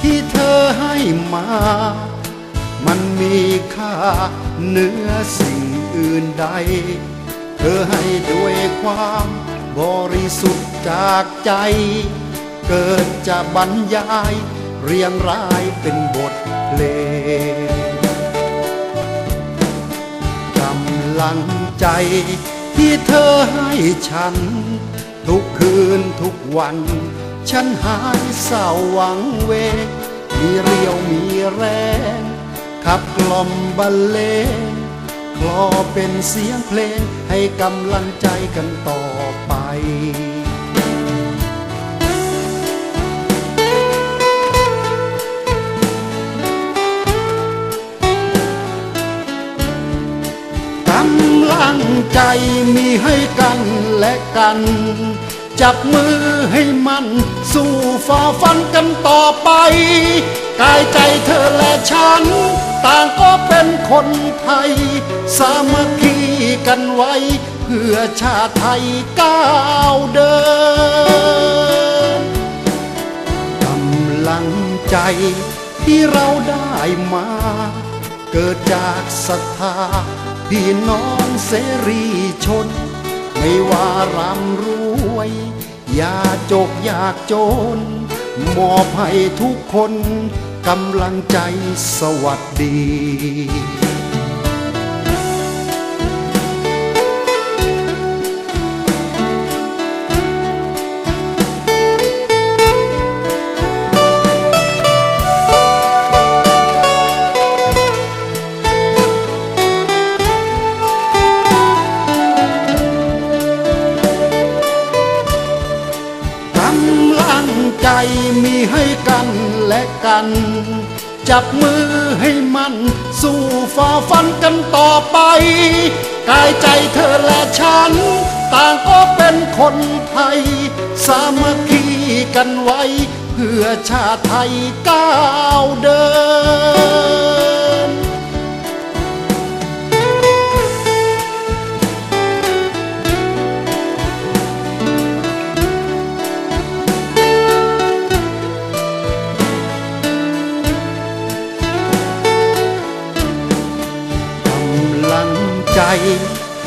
ที่เธอให้มา มันมีค่าเหนือสิ่งอื่นใด เธอให้ด้วยความบริสุทธิ์จากใจ เกิดจะบรรยาย เรียงรายเป็นบทเพลงกำลังใจที่เธอให้ฉัน ทุกคืนทุกวัน ฉันหายเศร้าหวังเว มีเรียวมีแรง ขับกล่อมบรรเลงคลอเป็นเสียงเพลงให้กำลังใจกันต่อไปกำลังใจมีให้กันและกัน จับมือให้มัน ฝ่าฟันกันต่อไป กายใจเธอและฉัน ต่างก็เป็นคนไทย สามัคคีกันไว้ เพื่อชาติไทยก้าวเดินกำลังใจที่เราได้มา เกิดจากศรัทธาพี่น้องเสรีชน ไม่ว่าร่ำรวย อย่าจกอยากจนมอบให้ทุกคนกำลังใจสวัสดี มีให้กันและกัน จับมือให้มัน สู้ฝ่าฟันกันต่อไป กายใจเธอและฉัน ต่างก็เป็นคนไทย สามัคคีกันไว้ เพื่อชาติไทยก้าวเดิน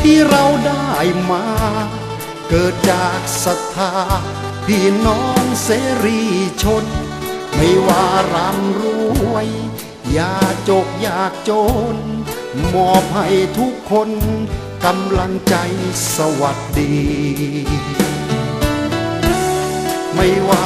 ที่เราได้มา เกิดจากศรัทธา พี่น้องเสรีชน ไม่ว่าร่ำรวย อย่าจกอยากจน มอบให้ทุกคนกำลังใจสวัสดี ไม่ว่า